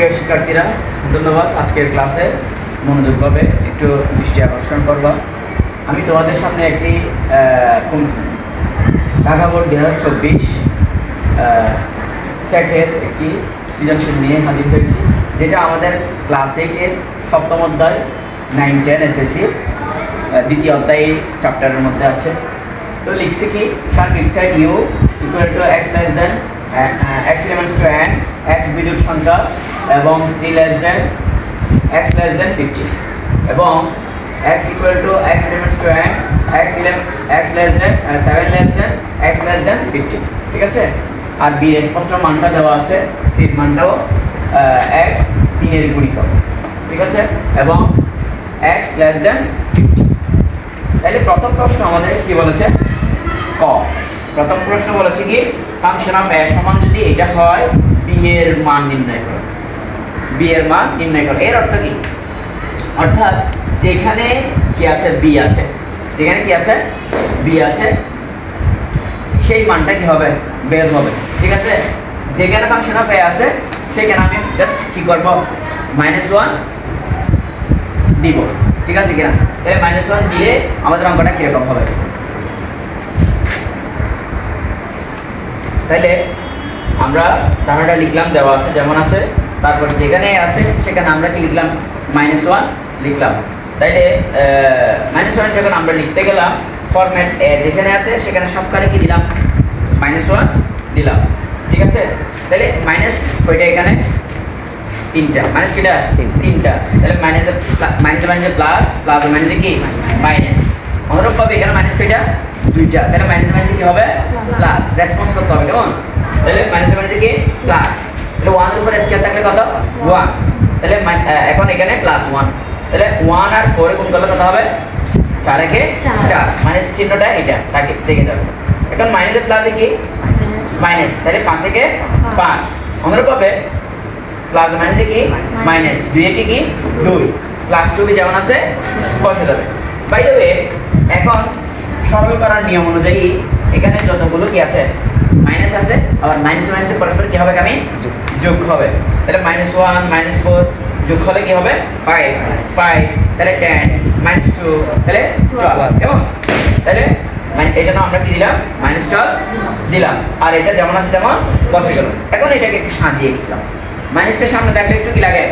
প্রিয় শিক্ষার্থীরা, ধন্যবাদ আজকের ক্লাসে। মনোযোগভাবে একটু দৃষ্টি আকর্ষণ করবা। আমি তোমাদের সামনে একটি ঢাকা বোর্ড দু হাজার চব্বিশ সেটের একটি সৃজনশীল নিয়ে হাজির হয়েছি, যেটা আমাদের ক্লাস এইটের সপ্তম অধ্যায় নাইন টেন এসএসসি দ্বিতীয় অধ্যায় চ্যাপ্টারের মধ্যে আছে। তো লিখছি কি circuit set U equal to X less than X elements to N X বিজুর সংখ্যা এবং three less than X less than fifty এবং X equal to X elements to N X eleven X less than seven less than X less than fifty ঠিক আছে? আর B স্পষ্ট মানটা দেওয়া আছে সির মানটাও এক্স তিনের গুণিতক ঠিক আছে? এবং এক্স লেস দেন ফিফটি তাহলে প্রথম প্রশ্ন আমাদের কি বলেছে? ক। প্রথম প্রশ্ন বলেছে কি? ফাংশন অফ এ সমান যদি এটা হয় বি এর মান নির্ণয় করো। বি এর মান নির্ণয় করো। এর অর্থ কি? অর্থাৎ যেখানে কি আছে? বি আছে। যেখানে কি আছে? বি আছে। সেই মানটা কি হবে? বের হবে। ঠিক আছে? যেখানে ফাংশন অফ এ আছে, সেখানে আমি জাস্ট কি করব? মাইনাস ওয়ান দিব। ঠিক আছে কিনা? তাহলে মাইনাস ওয়ান দিয়ে আমাদের অঙ্কটা কীরকম হবে? তাহলে আমরা ধারণাটা লিখলাম, দেওয়া আছে, যেমন আছে। তারপর যেখানে আছে সেখানে আমরা কি লিখলাম? মাইনাস ওয়ান লিখলাম। তাইলে মাইনাস ওয়ান যখন আমরা লিখতে গেলাম ফরম্যাট এ যেখানে আছে সেখানে সবখানে কি দিলাম? মাইনাস ওয়ান দিলাম। ঠিক আছে? তাহলে মাইনাস ওইটা এখানে তিনটা। মাইনাস কিটা? তিনটা। তাহলে মাইনাস মাইনাস মাইনাসে প্লাস প্লাস মাইনাসে কি? মাইনাস অনুরূপ পাবে এখানে মাইনাস কয়টা? দুইটা। তাহলে মাইনাস মাইনাসে কি হবে? প্লাস রেসপন্স করতে হবে কেমন? তাহলে মাইনাস মাইনাসে কি? প্লাস তাহলে ওয়ানের উপর স্কেয়ার থাকলে কত? ওয়ান তাহলে এখন এখানে প্লাস ওয়ান তাহলে ওয়ান আর ফোর গুণ করলে কত হবে? চার একে চার। মাইনাস চিহ্নটা এটা তাকে দেখে যাবে। এখন মাইনাসে প্লাসে কি? মাইনাস তাহলে পাঁচ একে পাঁচ। অনুরূপ পাবে প্লাস মাইনাসে কি? মাইনাস দুই একে কি? দুই। প্লাস টু বি যেমন আছে বসে যাবে। বাই দ্য ওয়ে এখন সরল করার নিয়ম অনুযায়ী এখানে যতগুলো কি আছে? মাইনাস আছে আবার মাইনাস মাইনাসে পরস্পর কি হবে আমি যোগ। হবে। তাহলে মাইনাস ওয়ান মাইনাস ফোর যোগ হলে কি হবে? ফাইভ। ফাইভ তাহলে টেন মাইনাস টু তাহলে টুয়েলভ কেমন? তাহলে এই জন্য আমরা কি দিলাম? মাইনাস টুয়েলভ দিলাম। আর এটা যেমন আছে তেমন বসে গেল এখন এটাকে একটু সাজিয়ে দিলাম। মাইনাসটা সামনে দেখলে একটু কি লাগে?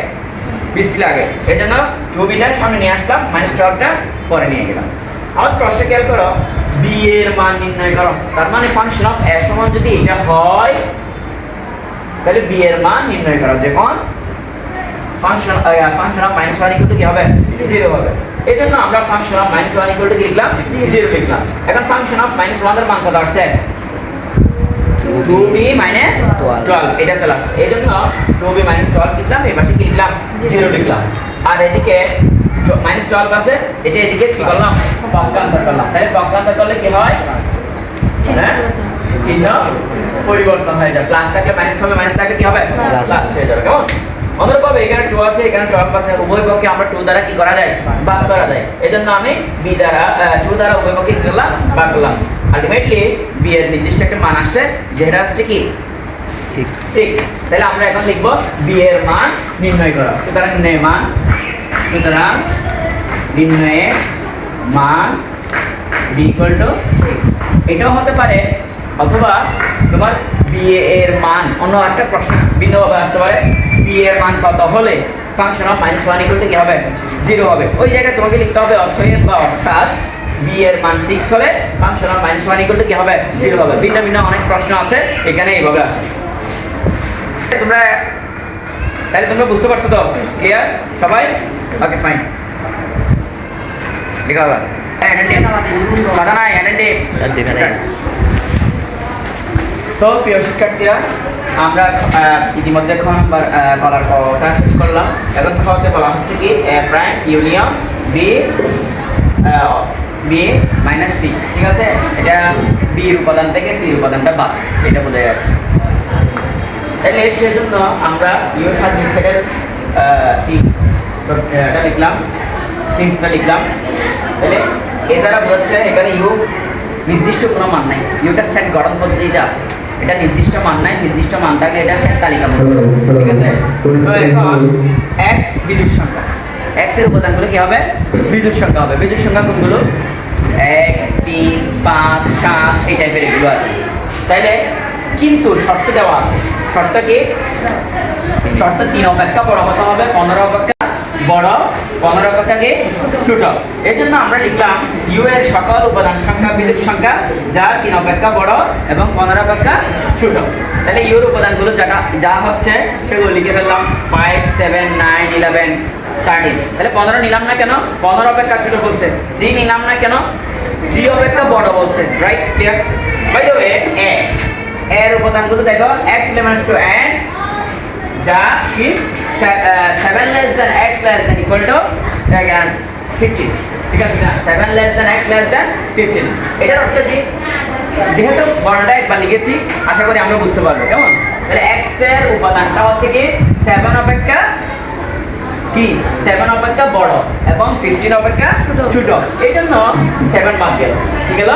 বৃষ্টি লাগে। সেই জন্য টু বিটার সামনে নিয়ে আসলাম মাইনাস টুয়েলভটা পরে নিয়ে গেলাম। আমার প্রশ্ন খেয়াল করো এর মান নির্ণয় করো। তার মানে ফাংশন অফ এ সমান যদি এটা হয় তাহলে বি এর মান নির্ণয় করো। যখন function function of minus one equal to কি হবে? জিরো হবে। এই জন্য আমরা function of minus one equal to কি লিখলাম? জিরো লিখলাম। এখন ফাংশন অফ মাইনাস ওয়ানের মান কত আসছে? টু বি মাইনাস টুয়েলভ এটা চলে আসছে। এই জন্য টু বি মাইনাস টুয়েলভ লিখলাম এই পাশে কি লিখলাম? জিরো লিখলাম। আর এদিকে মাইনাস টুয়েলভ আছে এটা এদিকে কি করলাম? পক্ষান্তর করলাম। তাহলে পক্ষান্তর করলে কি হয়? হ্যাঁ? চিহ্ন পরিবর্তন হয়ে যায় প্লাস থাকলে মাইনাস হবে মাইনাস থাকলে কি হবে? প্লাস হয়ে যাবে কেমন? অনুরূপভাবে এখানে টু আছে এখানে টুয়েলভ আছে। উভয় পক্ষে আমরা টু দ্বারা কি করা যায়? ভাগ করা যায়। এই জন্য আমি বি দ্বারা টু দ্বারা উভয় পক্ষে কি করলাম? ভাগ করলাম। আলটিমেটলি বি এর নির্দিষ্ট একটা মান আসছে যেটা হচ্ছে কি? সিক্স সিক্স তাহলে আমরা এখন লিখব বি এর মান নির্ণয় করা। সুতরাং মান। সুতরাং নির্ণয়ের মান বি এটাও হতে পারে, অথবা তোমার বি এর মান, অন্য একটা প্রশ্ন ভিন্নভাবে আসতে পারে বি এর মান কত হলে function of minus one equal to কি হবে? জিরো হবে। ওই জায়গায় তোমাকে লিখতে হবে অথব বা অর্থাৎ বি এর মান সিক্স হলে function of minus one equal to হবে? জিরো হবে। ভিন্ন ভিন্ন অনেক প্রশ্ন আছে, এখানে এইভাবে আসে তোমরা তাহলে তোমরা বুঝতে পারছ তো? ক্লিয়ার সবাই? ওকে ফাইন লেখা হবে অ্যাটেন্টিভ কথা নাই অ্যাটেন্টিভ স্যার, দেখা নাই। তো প্রিয় শিক্ষার্থীরা আমরা ইতিমধ্যে খ কলার কটা শেষ করলাম। এখন খতে বলা হচ্ছে কি prime union B B minus C ঠিক আছে? এটা বির উপাদান থেকে সির উপাদানটা বাদ এটা বোঝা যাচ্ছে। তাহলে সেজন্য আমরা ইউ সার্ভিস সেটের কি এটা লিখলাম। থিংসটা লিখলাম। তাহলে এ দ্বারা বোঝাচ্ছে এখানে ইউ নির্দিষ্ট কোনো মান নাই। ইউটা সেট গঠন পদ্ধতিতে আছে। এটা নির্দিষ্ট মান নাই নির্দিষ্ট মান থাকলে এটা সেট তালিকা ঠিক আছে? তো এখন x বিজোড় সংখ্যা। X এর উপাদানগুলো কি হবে? বিজোড় সংখ্যা হবে। বিজোড় সংখ্যা কোনগুলো? এক তিন পাঁচ সাত এই টাইপের এগুলো আছে। তাইলে কিন্তু শর্ত দেওয়া আছে। শর্ত কি? শর্ত তিন অপেক্ষা বড় হতে হবে পনেরো অপেক্ষা বড় পনেরো অপেক্ষা কি ছোট। এই জন্য আমরা লিখলাম ইউ এর সকল উপাদান সংখ্যা বিদ্যুৎ সংখ্যা, যা তিন অপেক্ষা বড় এবং পনেরো অপেক্ষা ছোট। তাহলে ইউর উপাদানগুলো যেটা যা হচ্ছে সেগুলো লিখে ফেললাম। Five seven nine eleven thirteen তাহলে পনেরো নিলাম না কেন? পনেরো অপেক্ষা ছোট বলছে। থ্রি নিলাম না কেন? থ্রি অপেক্ষা বড় বলছে। Right clear by the way A এর উপাদানগুলো দেখো এক্স এলিমেন্টস টু n যা কি seven less than X less than equal to fifteen ঠিক আছে না seven less than X less than fifteen এটার অর্থ কি যেহেতু বর্ণটা একবার লিখেছি আশা করি আমরা বুঝতে পারব। কেমন? তাহলে এক্সের উপাদানটা হচ্ছে কি? সেভেন অপেক্ষা কি? সেভেন অপেক্ষা বড় এবং ফিফটিন অপেক্ষা ছোট। এই জন্য সেভেন বাদ গেল। কি গেল?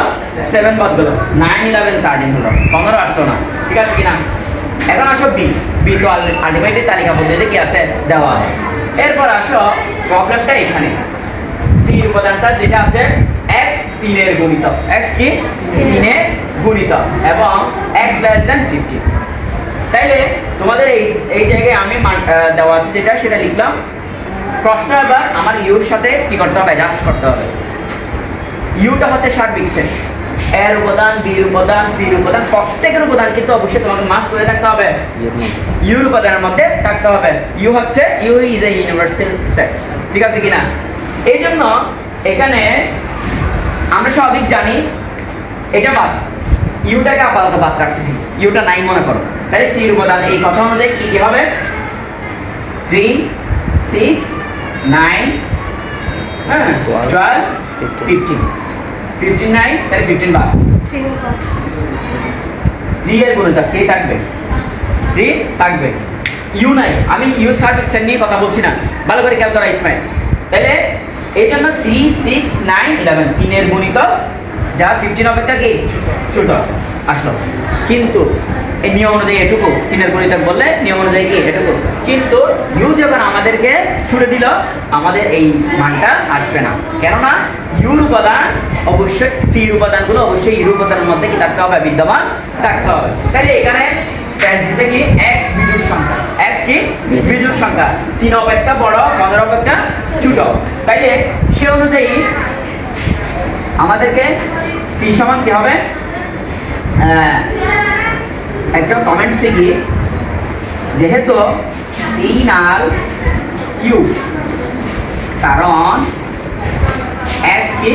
সেভেন বাদ গেল। নাইন ইলেভেন থার্টিন হলো। পনেরো আসলো না। ঠিক আছে কিনা? এখন আসো বি বি তো আলটিমেটলি তালিকা পদ্ধতিতে কি আছে? দেওয়া আছে। এরপর আসো প্রবলেমটা এখানে। সি উপাদানটা যেটা আছে এক্স তিনের গুণিত। এক্স কি? তিনের গুণিত। এবং এক্স লেস দেন ফিফটি তাইলে তোমাদের এই এই জায়গায় আমি দেওয়া আছে যেটা সেটা লিখলাম। প্রশ্ন এবার আমার ইউর সাথে কি করতে হবে? অ্যাডজাস্ট করতে হবে। ইউটা হচ্ছে সার্বিক সেট এর উপাদান, বির উপাদান সির উপাদান, প্রত্যেকের উপাদান কিন্তু অবশ্যই তোমাকে মাস করে থাকতে হবে। ইউর উপাদানের মধ্যে থাকতে হবে। ইউ হচ্ছে, U is a universal set ঠিক আছে কিনা? এই জন্য এখানে আমরা সবই জানি, এটা বাদ। ইউটাকে আপাতত বাদ রাখতেছি। ইউটা নাই মনে করো। তাহলে সির উপাদান এই কথা অনুযায়ী কি কি হবে? থ্রি সিক্স নাইন হ্যাঁ টুয়েলভ ফিফটিন ফিফটিন নাইন তাহলে ফিফটিন বাদ। থ্রি এর গুণিতক কে থাকবে। থ্রি থাকবে। ইউ নাই। আমি ইউ সার্ভিক্সের নিয়ে কথা বলছি না। ভালো করে খেয়াল করা ইসমাইল। তাহলে এই জন্য থ্রি সিক্স নাইন ইলেভেন তিনের গুণিত যা ফিফটিন অপেক্ষা কি? ছোট আসলো। কিন্তু এই নিয়ম অনুযায়ী এটুকু। তিনের গুণিতক বললে নিয়ম অনুযায়ী কি এটুকু? কিন্তু ইউ যখন আমাদেরকে ছুড়ে দিল, আমাদের এই মানটা আসবে না। কেননা, ইউর উপাদান অবশ্যই, সির উপাদানগুলো অবশ্যই ইউর উপাদানের মধ্যে কি থাকতে হবে? বিদ্যমান থাকতে হবে। তাহলে এখানে বিজুর সংখ্যা। কি? সংখ্যা। তিন অপেক্ষা বড় অপেক্ষা তাইলে সে অনুযায়ী আমাদেরকে সি সমান কি হবে? একজন কমেন্টস লিখি যেহেতু সিন নাল ইউ কারণ এক্স কি?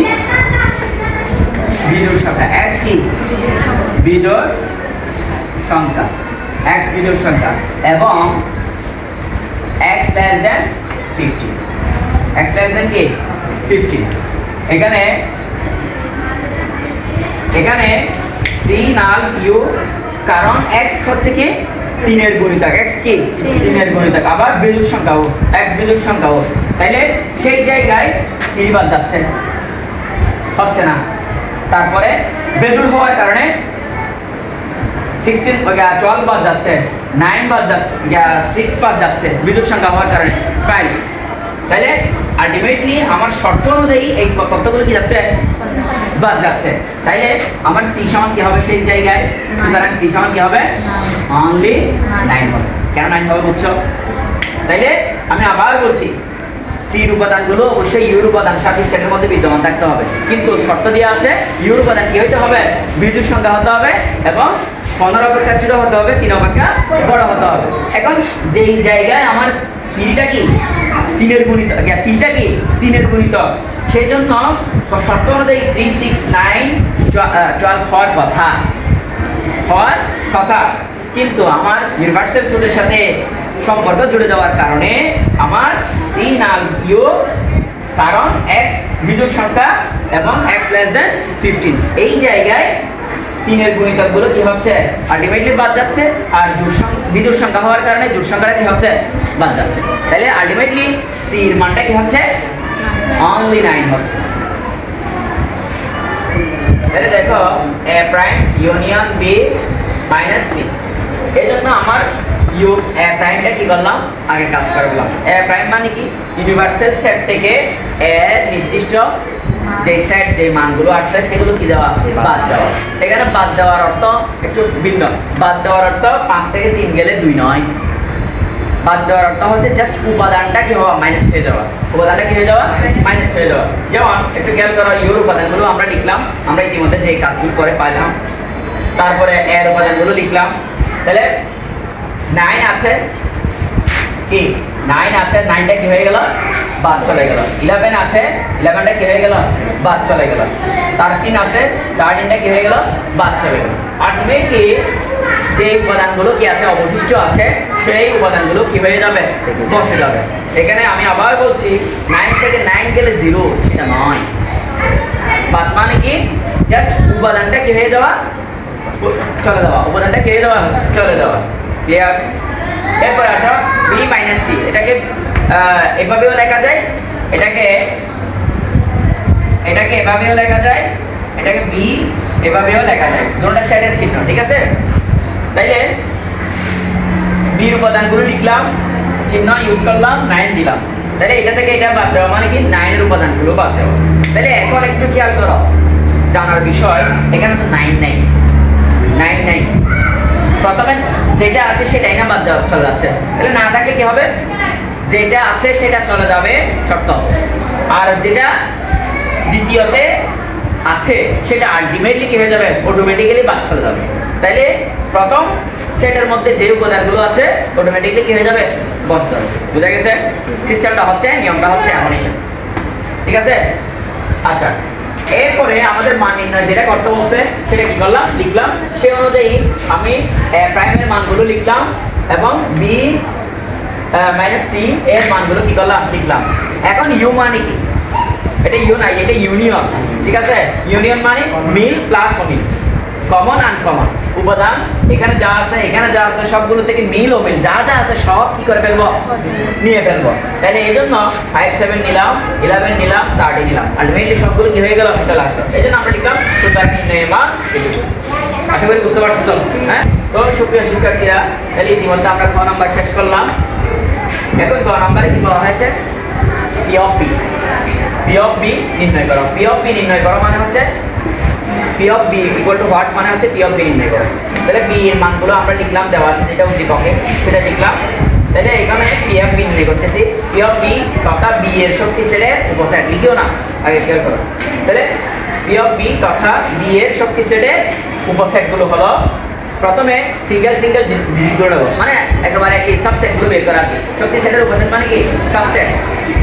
বিজোড় সংখ্যা এক্স কি? বিজোড় সংখ্যা এক্স বিজোড় সংখ্যা, এবং X less than fifty X less than কি? ফিফটি এখানে এখানে সিন নাল ইউ কারণ এক্স হচ্ছে কি? তিনের গুণিতক। এক্স কি? তিনের গুণিতক। আবার বিজুর সংখ্যাও এক্স বিজুর সংখ্যাও তাইলে সেই জায়গায় তিন বাদ যাচ্ছে। হচ্ছে না। তারপরে বেজুর হওয়ার কারণে সিক্সটিন টুয়েলভ বাদ যাচ্ছে। নাইন বাদ যাচ্ছে। সিক্স বাদ যাচ্ছে। বিজুর সংখ্যা হওয়ার কারণে। স্মাইল তাহলে আলটিমেটলি আমার শর্ত অনুযায়ী এই তথ্যগুলো কি যাচ্ছে? বাদ যাচ্ছে। তাইলে আমার সি সমান কি হবে সেই জায়গায়? সুতরাং সি সমান কি হবে? অনলি নাইন হবে। কেন নাইন হবে বুঝছ? তাইলে আমি আবার বলছি সির উপাদানগুলো অবশ্যই ইউর উপাদান সাথে সেটের মধ্যে বিদ্যমান থাকতে হবে। কিন্তু শর্ত দেওয়া আছে ইউর উপাদান কি হইতে হবে? বিদ্যুৎ সংখ্যা হতে হবে এবং পনেরো অপেক্ষা ছোট হতে হবে তিন অপেক্ষা বড় হতে হবে। এখন যেই জায়গায় আমার তিনটা কি? তিনের গুণিত সিটা কি? তিনের গুণিত সেই জন্য শর্ত থ্রি সিক্স নাইন টুয়েলভ হওয়ার কথা। হওয়ার কথা। কিন্তু আমার ইউনিভার্সাল সুটের সাথে সম্পর্ক জুড়ে দেওয়ার কারণে আমার সি নাল ইউ কারণ এক্স বিজুর সংখ্যা এবং এক্স লেস দেন ফিফটিন এই জায়গায় তিনের গুণিতকগুলো কি হচ্ছে? আলটিমেটলি বাদ যাচ্ছে। আর সং- বিজোড় সংখ্যা হওয়ার কারণে জোর সংখ্যাটা কি হচ্ছে? বাদ যাচ্ছে। তাহলে আলটিমেটলি সির মানটা কি হচ্ছে? অনলি নাইন হচ্ছে তাহলে দেখো A prime union B minus C এই জন্য আমার ইউ এ প্রাইমটা কি করলাম? আগে কাজ করলাম এ প্রাইম মানে কি? ইউনিভার্সাল সেট থেকে এর নির্দিষ্ট যে সেট যে মানগুলো আসছে সেগুলো কি দেওয়া? বাদ দেওয়া। এখানে বাদ দেওয়ার অর্থ একটু ভিন্ন। বাদ দেওয়ার অর্থ পাঁচ থেকে তিন গেলে দুই নয়। বাদ দেওয়ার অর্থ হচ্ছে জাস্ট উপাদানটা কি হওয়া মাইনাস হয়ে যাওয়া। উপাদানটা কি হয়ে যাওয়া? মাইনাস হয়ে যাওয়া। যেমন, একটু খেয়াল করো ইউর উপাদানগুলো আমরা লিখলাম, আমরা ইতিমধ্যে যে কাজগুলো করে পাইলাম, তারপরে এর উপাদানগুলো লিখলাম। তাহলে নাইন আছে, কি? নাইন আছে নাইনটা কি হয়ে গেল? বাদ চলে গেল। ইলেভেন আছে ইলেভেনটা কি হয়ে গেল? বাদ চলে গেল। থার্টিন আছে থার্টিনটা কি হয়ে গেল? বাদ চলে গেল। আলটিমেটলি যে উপাদানগুলো কি আছে, অবশিষ্ট আছে, সেই উপাদানগুলো কি হয়ে যাবে? বসে যাবে। এখানে আমি আবার বলছি নাইন থেকে নাইন গেলে জিরো সেটা নয়। বাদ মানে কি? জাস্ট উপাদানটা কি হয়ে যাওয়া? চলে যাওয়া। উপাদানটা কি হয়ে যাওয়া? চলে যাওয়া। ক্লিয়ার এরপরে আসো বি মাইনাস সি এটাকে এভাবেও লেখা যায়। এটাকে এটাকে এভাবেও লেখা যায়। এটাকে বি এভাবেও লেখা যায়। দুটো সাইডের চিহ্ন, ঠিক আছে? তাইলে বির উপাদানগুলো লিখলাম, চিহ্ন ইউজ করলাম নাইন দিলাম। তাহলে এটা থেকে এটা বাদ দেওয়া মানে কি? নাইনের উপাদানগুলো বাদ যাওয়া তাহলে এখন একটু খেয়াল করো, জানার বিষয়, এখানে তো নাইন নাই। নাইন নাইন প্রথমে যেটা আছে সেটাই না বাদ দেওয়া, চলে যাচ্ছে। তাহলে না থাকলে কি হবে? যেটা আছে সেটা চলে যাবে সত্য আর যেটা দ্বিতীয়তে আছে, সেটা আলটিমেটলি কি হয়ে যাবে? অটোমেটিক্যালি বাদ চলে যাবে। তাইলে প্রথম সেটের মধ্যে যে উপাদানগুলো আছে অটোমেটিকলি কি হয়ে যাবে? বসতে হবে। বুঝা গেছে? সিস্টেমটা হচ্ছে, নিয়মটা হচ্ছে এমনই ঠিক আছে? আচ্ছা এরপরে আমাদের মান নির্ণয় যেটা করতে বলছে, সেটা কি করলাম? লিখলাম। সে অনুযায়ী আমি প্রাইমের মানগুলো লিখলাম এবং বি মাইনাস সি এর মানগুলো কি করলাম? লিখলাম। এখন ইউ মানে কি? এটা ইউ নাই, এটা ইউনিয়ন ঠিক আছে? ইউনিয়ন মানে মিল প্লাস অমিল। কমন আনকমন উপাদান, এখানে যা আছে, এখানে যা আছে, সবগুলো থেকে মিল ও মিল। যা যা আছে, সব কি করে ফেলব? নিয়ে ফেলব। তাহলে এই জন্য ফাইভ সেভেন নিলাম ইলেভেন নিলাম থার্টি নিলাম। আলটিমেটলি সবগুলো কি হয়ে গেল? চলে এই জন্য আমরা লিখলাম। আশা করি বুঝতে পারছি তো? হ্যাঁ? তো সুপ্রিয় শিক্ষার্থীরা, তাহলে ইতিমধ্যে আমরা খ নাম্বার শেষ করলাম। এখন ক নাম্বারে কি বলা হয়েছে? P of B P of B নির্ণয় করো। পি অফ বি নির্ণয় করো মানে হচ্ছে P of B equal to what মানে হচ্ছে পি অফ বি নির্ণয় করো। তাহলে বি এর মানগুলো আমরা লিখলাম, দেওয়া আছে যেটা উদ্দীপকে সেটা লিখলাম। তাহলে এখানে পি অফ বি নির্ণয় করতেছি। পি অফ বি তথা বি এর শক্তি সেটের উপসেট লিখিও না, আগে খেয়াল করো। তাহলে পি অফ বি তথা বি এর শক্তি সেটের উপসেটগুলো হলো, প্রথমে সিঙ্গেল সিঙ্গেল ডিজিট করে নেব। মানে একেবারে কি সাবসেটগুলো বের করা শক্তি সেটের উপসেট মানে কি? সাবসেট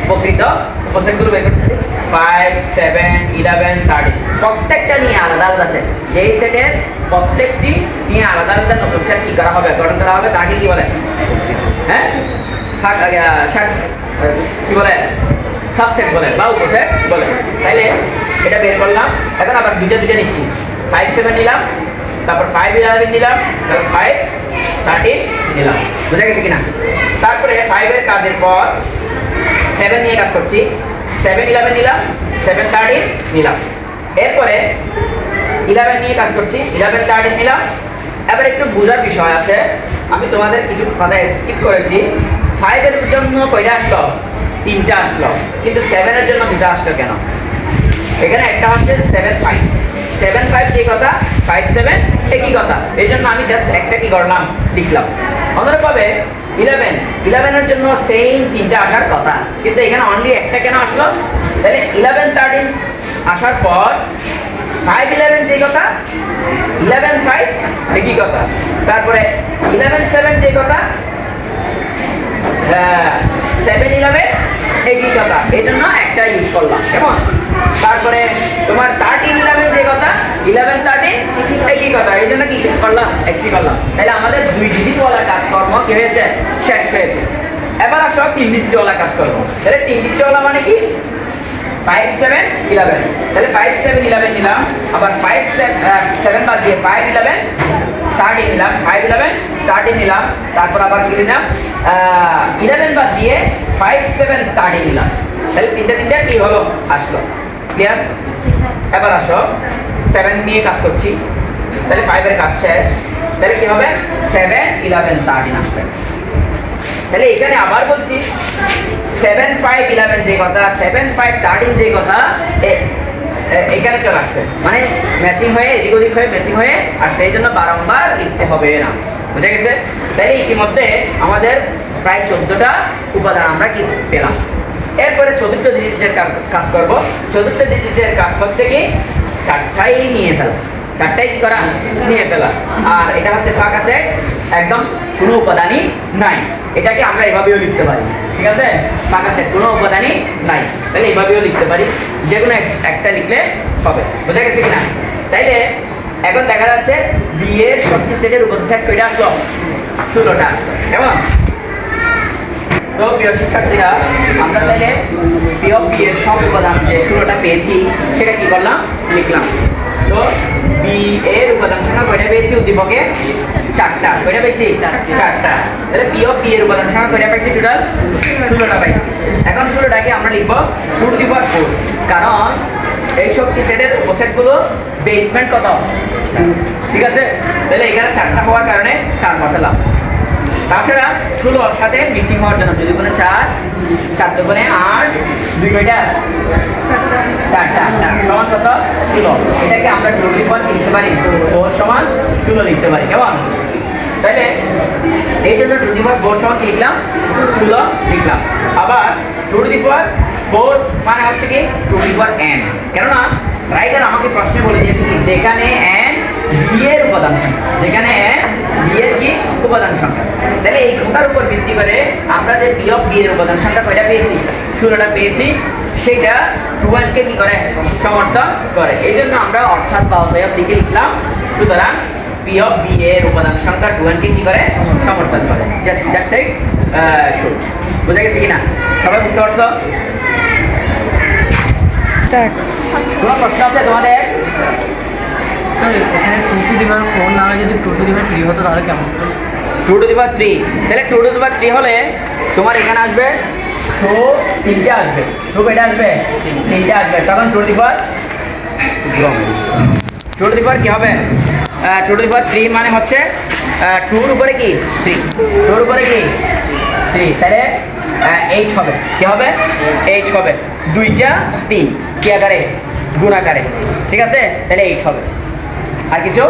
প্রকৃত উপসেটগুলো বের করতেছি। ফাইভ সেভেন ইলেভেন থার্টি প্রত্যেকটা নিয়ে আলাদা আলাদা সেট যেই সেটের প্রত্যেকটি নিয়ে আলাদা আলাদা নতুন সেট কি করা হবে? গঠন করা হবে? তাকে কি বলে? হ্যাঁ? কি বলে? সাবসেট বলে, বা উপসেট বলে। তাইলে এটা বের করলাম। এখন আবার দুইটা দুইটা নিচ্ছি। ফাইভ সেভেন নিলাম। তারপর ফাইভ ইলেভেন নিলাম। তারপর ফাইভ থার্টি নিলাম। বুঝা গেছে কিনা? তারপরে ফাইভের কাজের পর সেভেন নিয়ে কাজ করছি। সেভেন ইলেভেন নিলাম সেভেন থার্টি নিলাম। এরপরে ইলেভেন নিয়ে কাজ করছি ইলেভেন থার্টি নিলাম। এবার একটু বোঝার বিষয় আছে, আমি তোমাদের কিছু কথা স্কিপ করেছি। ফাইভের জন্য কয়টা আসলো? তিনটা আসলো। কিন্তু সেভেনের জন্য দুটা আসলো কেন? এখানে একটা হচ্ছে সেভেন ফাইভ সেভেন ফাইভ যে কথা ফাইভ সেভেন একই কথা? এই জন্য আমি জাস্ট একটা কি করলাম, লিখলাম। অনুরূপভাবে ইলেভেন ইলেভেনের জন্য সেম তিনটা আসার কথা। কিন্তু এখানে অনলি একটা কেন আসলো? তাহলে ইলেভেন থার্টিন আসার পর ফাইভ ইলেভেন যে কথা? ইলেভেন ফাইভ একই কথা? তারপরে ইলেভেন সেভেন যে কথা? সেভেন ইলেভেন একই কথা? এই জন্য একটা ইউজ করলাম। কেমন? তারপরে তোমার থার্টিন ইলেভেন যে কথা ইলেভেন থার্টিন একই কথা, এই জন্য কি করলাম? একটি করলাম। তাহলে আমাদের দুই ডিজিটওয়ালা কাজকর্ম কি হয়েছে? শেষ হয়েছে। এবার আসো তিন ডিজিটওয়ালা কাজকর্ম। তাহলে তিন ডিজিটওয়ালা মানে কি? ফাইভ সেভেন ইলেভেন তাহলে ফাইভ সেভেন ইলেভেন নিলাম। আবার ফাইভ সেভেন বাদ দিয়ে ফাইভ ইলেভেন থার্টি নিলাম। ফাইভ ইলেভেন থার্টি নিলাম। তারপর আবার কি নিলাম। ইলেভেন বাদ দিয়ে ফাইভ সেভেন থার্টি নিলাম। তাহলে তিনটে তিনটে কি হলো? আসলো। ক্লিয়ার এবার আসো। সেভেন নিয়ে কাজ করছি। তাহলে ফাইভের কাজ শেষ। তাহলে কি হবে? সেভেন ইলেভেন থার্টিন আসবে। তাহলে এখানে আবার বলছি সেভেন ফাইভ ইলেভেন যে কথা সেভেন ফাইভ থার্টিন যে কথা এখানে চলে আসছে। মানে ম্যাচিং হয়ে, এদিক ওদিক হয়ে ম্যাচিং হয়ে আসছে। এই জন্য বারংবার লিখতে হবে না। বুঝে গেছে? তাহলে ইতিমধ্যে আমাদের প্রায় চোদ্দটা উপাদান আমরা কি পেলাম? এরপরে চতুর্থ ডিজিটের কাজ করব। চতুর্থ ডিজিটের কাজ হচ্ছে কি? চারটাই নিয়ে ফেলা। চারটাই কি করা নিয়ে ফেলা। আর এটা হচ্ছে ফাঁকা সেট একদম কোনো উপাদানই নাই। এটাকে আমরা এভাবেও লিখতে পারি, ঠিক আছে? ফাঁকা সেট কোনো উপাদানই নাই। তাহলে এভাবেও লিখতে পারি, যে কোনো এক- একটা লিখলে হবে। বোঝা গেছে কিনা? তাইলে এখন দেখা যাচ্ছে বিয়ের সবটি সেটের উপাদান সেট কয়টা আসলো? ষোলোটা আসলো। কেমন? তো প্রিয় শিক্ষার্থীরা, আমরা তাহলে প্রিয় বিয়ের সব উপাদান যে ষোলোটা পেয়েছি, সেটা কি করলাম? লিখলাম। তো বি এর উপাদান সংখ্যা কয়টা পেয়েছি উদ্দীপকে? চারটা। কয়টা পেয়েছি? চারটা। তাহলে পি অফ বি এর উপাদান সংখ্যা কয়টা পাইছি টোটাল ষোলোটা পাইছি এখন ষোলোটাকে আমরা লিখব two to the power four কারণ এই শক্তি সেটের উপসেটগুলো বেসমেন্ট কত? ঠিক আছে? তাহলে এখানে চারটা হওয়ার কারণে চার বসালাম। তাছাড়া ষোলোর সাথে মিচিং হওয়ার জন্য দুই দুগুণে চার চার দুগুণে আট, দুই কয়টা সমান আমরা ফোর লিখতে পারি। ফোর সমান লিখতে পারি। এই জন্য ফোর সমান লিখলাম? লিখলাম। আবার ফোর ফোর মানে হচ্ছে কি? কেননা রাইটার আমাকে প্রশ্নে বলে দিয়েছে কি? যেখানে এন উপাদান যেখানে বিয়ের কি উপাদান সংখ্যা? তাহলে এই কথার উপর ভিত্তি করে আমরা যে পি অফ বিয়ের উপাদান সংখ্যা কয়টা পেয়েছি? ষোলোটা পেয়েছি। সেটা টুয়েলভকে কি করে? সমর্থন করে। এই জন্য আমরা অর্থাৎ বা অতএব লিখে লিখলাম সুতরাং পি অফ বি এর উপাদান সংখ্যা টুয়েলভকে কি করে? সমর্থন করে। দ্যাটস ইট শুট বোঝা গেছে কিনা? সবাই বুঝতে পারছ? কোনো প্রশ্ন আছে তোমাদের? দিবার ফোর নামে যদি টু টু দিবার থ্রি হতো তাহলে কেমন হতো? টু টু দি থ্রি তাহলে টু টু দি থ্রি হলে তোমার এখানে আসবে টু তিনটে আসবে। টু কয়টা আসবে? তিনটে আসবে। তখন two to the two to the কি হবে? টু টু দি থ্রি মানে হচ্ছে টুর উপরে কি? থ্রি টুর উপরে কি? থ্রি তাহলে এইট হবে। কি হবে? এইট হবে। দুইটা তিন। কি আকারে? গুণ আকারে। ঠিক আছে? তাহলে এইট হবে। আর কিছু?